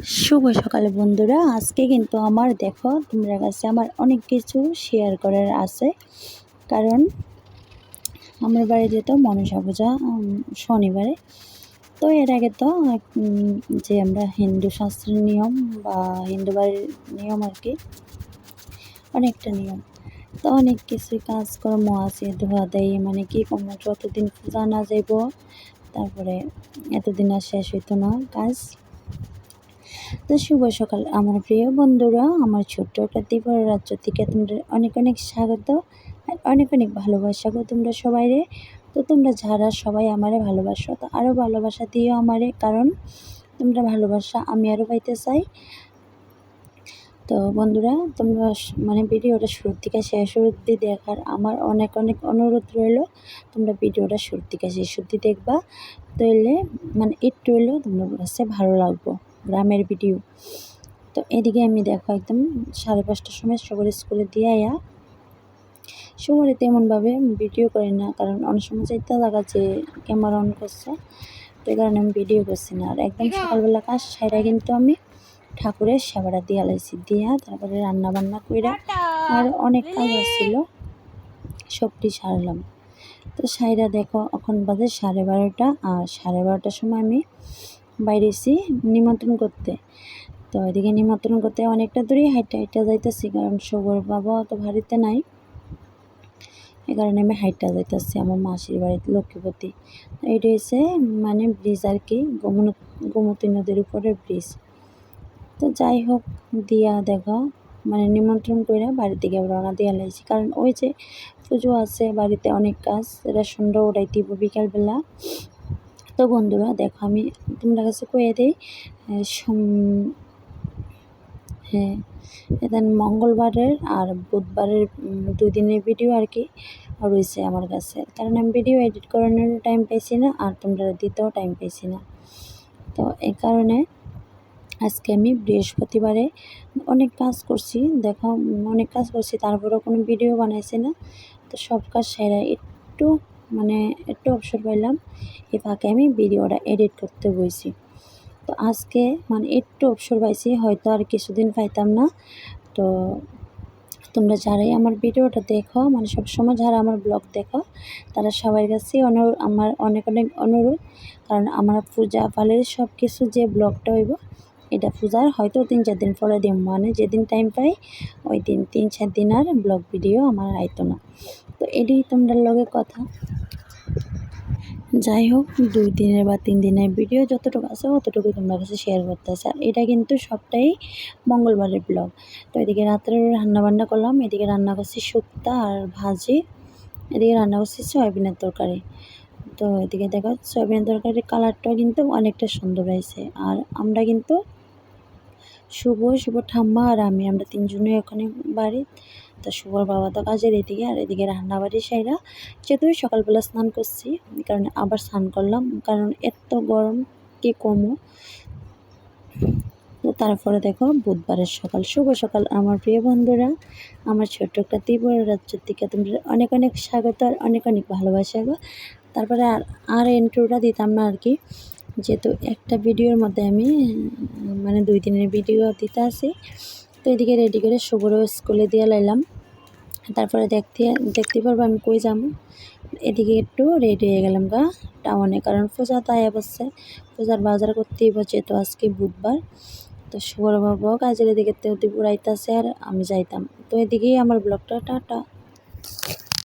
শুভ সকাল বন্ধুরা। আজকে কিন্তু আমার দেখো তোমরা কাছে আমার অনেক কিছু শেয়ার করার আছে। কারণ আমার বাড়ি যেত মনসা পূজা শনিবারে। তো এর আগে তো যে আমরা হিন্দু শাস্ত্রের নিয়ম বা হিন্দু বাড়ির নিয়ম আর কি, অনেকটা নিয়ম। তো অনেক কিছু কাজকর্ম আছে, ধোয়া দেয় মানে কি কমো যতদিন পূজা না যাইব, তারপরে এতদিন আর শেষ হইতো না কাজ। তো শুভ সকাল। আমার প্রিয় বন্ধুরা, আমার ছোট্ট একটা ত্রিপুরা রাজ্য থেকে তোমরা অনেক অনেক স্বাগত আর অনেক অনেক ভালোবাসা গো তোমরা সবাই রে। তো তোমরা যারা সবাই আমারে ভালোবাসো, তো আরও ভালোবাসা দিও আমারে, কারণ তোমরা ভালোবাসা আমি আরও পাইতে চাই। তো বন্ধুরা, তোমরা মানে ভিডিওটা শুরুর থেকে শেষ অবধি দেখার আমার অনেক অনেক অনুরোধ রইল। তোমরা ভিডিওটা শুরুর থেকে শেষ অবধি দেখবা তাহলে মানে একটু হলেও তোমরা কাছে ভালো লাগবো। গ্রামের ভিডিও। তো এদিকে আমি দেখো একদম সাড়ে পাঁচটার সময় সবার স্কুলে দিয়ে আয়া। সবারই তেমনভাবে ভিডিও করি না, কারণ অনেক সময় চাইতে লাগা যে ক্যামেরা অন করছে, তো এই কারণে আমি ভিডিও করছি না। আর একদম সকালবেলা কাজ সেটা কিন্তু আমি ঠাকুরের সেবাটা দিয়া লাইছি দিয়া তারপরে রান্না বান্না কইরা আর অনেক কাজ আসছিল সবটি সারলাম। তো সাইরা দেখো, এখন বাজে সাড়ে বারোটা, আর সাড়ে বারোটার সময় আমি বাইরেছি নিমন্ত্রণ করতে। তো এদিকে নিমন্ত্রণ করতে অনেকটা দূরেই হাইটা হাইটা যাইতেছি কারণ সবর বাবা অত ভারীতে নাই। এই কারণে আমি হাইটা যাইতেছি আমার মাসির বাড়িতে, লক্ষ্মীপতি। এটা হচ্ছে মানে ব্রিজ আর কি, গোমতী নদীর উপরে ব্রিজ তো যাই হোক, দিয়া দেখো মানে নিমন্ত্রণ করে বাড়ির দিকে রওনা দিয়া লাইছি। কারণ ওই যে পুজো আছে, বাড়িতে অনেক কাজ এটা সুন্দর উড়াইতে হইব বিকালবেলা। তো বন্ধুরা দেখো আমি তোমরা কাছে কয়ে দিই হ্যাঁ এদিন মঙ্গলবারের আর বুধবারের উম, দুই দিনের ভিডিও আর কি রয়েছে আমার কাছে। কারণ আমি ভিডিও এডিট করানোর টাইম পাইছি না আর তোমরা দিতেও টাইম পাইছি না। তো এই কারণে আজকে আমি বৃহস্পতিবারে অনেক কাজ করছি দেখো অনেক কাজ করছি তারপরেও কোনো ভিডিও বানাইছি না। তো সব কাজ সেরা একটু মানে একটু অবসর পাইলাম। এ ফাঁকে আমি ভিডিওটা এডিট করতে বইছি। তো আজকে মানে একটু অবসর পাইছি, হয়তো আর কিছুদিন পাইতাম না। তো তোমরা যারাই আমার ভিডিওটা দেখো মানে সবসময় যারা আমার ব্লগ দেখো, তারা সবার কাছে অনুরোধ আমার অনেক অনেক অনুরোধ। কারণ আমার পূজা পালের সব কিছু যে ব্লগটা হইব এটা পূজার, হয়তো তিন চার দিন পরে দিম। মানে যেদিন টাইম পাই ওই দিন তিন চার দিন আর ব্লগ ভিডিও আমার আইতো না। তো এটাই তোমরা লগে কথা। যাই হোক, দুই দিনের বা তিন দিনের ভিডিও যতটুকু আছে, অতটুকুই তোমরা কাছে শেয়ার করতেছে আর এটা কিন্তু সবটাই মঙ্গলবারের ব্লগ তো এদিকে রাত্রে রান্না বান্না করলাম, এদিকে রান্না করছি শুক্তা আর ভাজি, এদিকে রান্না করছি সয়াবিনের তরকারি। তো এদিকে দেখো, সয়াবিনের তরকারির কালারটাও কিন্তু অনেকটা সুন্দর হয়েছে। আর আমরা কিন্তু শুভ শুভ ঠাম্মা আর আমি। আমরা তিনজনে ওখানে বাড়ি। তো শুভর বাবা তো কাজের এদিকে, আর এদিকে রান্নাবাড়ি সাইরা। যেহেতু সকালবেলা স্নান করছি কারণে আবার স্নান করলাম। কারণ এত গরম, কি কমো? তো তারপরে দেখো, বুধবারের সকাল। শুভ সকাল, আমার প্রিয় বন্ধুরা। আমার ছোট্ট একটা ত্রিপুরা রাজ্যের দিকে তোমরা অনেক অনেক স্বাগত আর অনেক অনেক ভালোবাসা গো। তারপরে আর আর ইন্ট্রোটা দিতাম না আর কি। যেহেতু একটা ভিডিওর মধ্যে আমি মানে দুই দিনের ভিডিও দিতে আসি, তো এদিকে রেডি করে শুভরও স্কুলে দিয়ে লাইলাম। তারপরে দেখতে দেখতে পারব আমি কই যাব। এদিকে একটু রেডি হয়ে গেলাম গা টাউনে কারণ পূজা তো আয়া বসছে। পূজার বাজার করতেই বসে তো আজকে বুধবার। তো শুভর বাবাও কাজের এদিকে ত্রিপুরা আইতাছে আর আমি যাইতাম। তো এদিকেই আমার ব্লগটা, টাটা।